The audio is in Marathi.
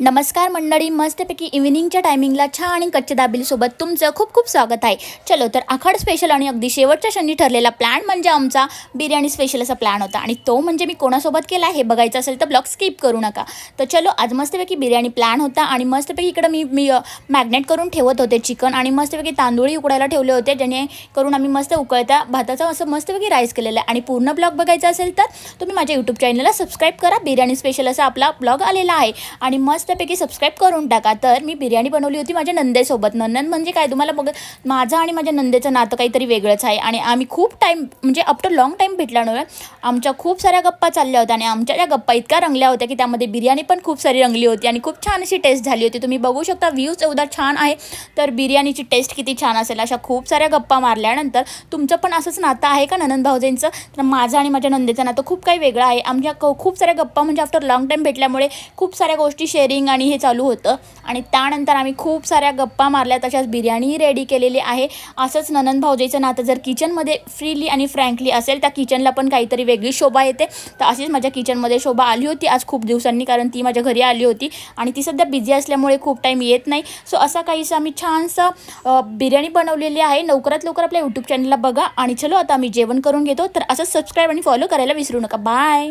नमस्कार मंडळी मस्तपैकी इव्हिनिंगच्या टायमिंगला छान आणि कच्च्या दाबेलीसोबत तुमचं खूप खूप स्वागत आहे. चलो तर आखाड स्पेशल आणि अगदी शेवटच्या क्षणी ठरलेला प्लॅन म्हणजे आमचा बिर्याणी स्पेशल असा प्लॅन होता. आणि तो म्हणजे मी कोणासोबत केला हे बघायचं असेल तर ब्लॉग स्किप करू नका. तर चलो आज मस्तपैकी बिर्याणी प्लॅन होता आणि मस्तपैकी इकडं मी मी मॅग्नेट करून ठेवत होते चिकन आणि मस्तपैकी तांदूळही उकडायला ठेवले होते जेणेकरून आम्ही मस्त उकळता भाताचा असं मस्तपैकी राईस केलेलं आहे. आणि पूर्ण ब्लॉग बघायचा असेल तर तुम्ही माझ्या यूट्यूब चॅनलला सबस्क्राईब करा. बिर्याणी स्पेशल असा आपला ब्लॉग आलेला आहे. आणि मस्त मस्तपैकी सबस्क्राईब करून टाका. तर मी बिर्याणी बनवली होती माझ्या नंदेसोबत. नंदन म्हणजे काय? तुम्हाला बघ माझं आणि माझ्या नंदेचं नातं काहीतरी वेगळंच आहे. आणि आम्ही खूप टाईम म्हणजे आफ्टर लॉंग टाईम भेटल्यामुळे आमच्या खूप साऱ्या गप्पा चालल्या होत्या. आणि आमच्या ज्या गप्पा इतक्या रंगल्या होत्या की त्यामध्ये बिर्याणी पण खूप सारी रंगली होती. आणि खूप छान अशी टेस्ट झाली होती. तुम्ही बघू शकता व्ह्यूज एवढा छान आहे. तर बिर्याणीची टेस्ट किती छान असेल अशा खूप साऱ्या गप्पा मारल्यानंतर तुमचं पण असंच नातं आहे का ननंद भाऊजेंचं? तर माझं आणि माझ्या नंदेचं नातं खूप काही वेगळं आहे. आमच्या क- खूप साऱ्या गप्पा म्हणजे आफ्टर लॉंग टाईम भेटल्यामुळे खूप साऱ्या गोष्टी शेअरिंग आणि हे चालू होतं. आणि त्यानंतर आम्ही खूप साऱ्या गप्पा मारल्या. तशाच बिर्याणीही रेडी केलेली आहे. असंच ननंद भाऊजेचं नातं जर किचनमध्ये फ्रीली आणि फ्रँकली असेल त्या किचनला पण काहीतरी वेगळी शोभा येते. तर अशीच माझ्या किचनमध्ये शोभा आली होती आज खूप दिवसांनी कारण ती माझ्या घरी आली होती. आणि ती सध्या बिझी असल्यामुळे खूप टाईम येत नाही. सो असा काहीसा आम्ही छानसं बिर्याणी बनवलेली आहे. लवकरात लवकर आपल्या यूट्यूब चॅनलला बघा. आणि चलो आता आम्ही जेवण करून घेतो. तर असंच सबस्क्राईब आणि फॉलो करायला विसरू नका. बाय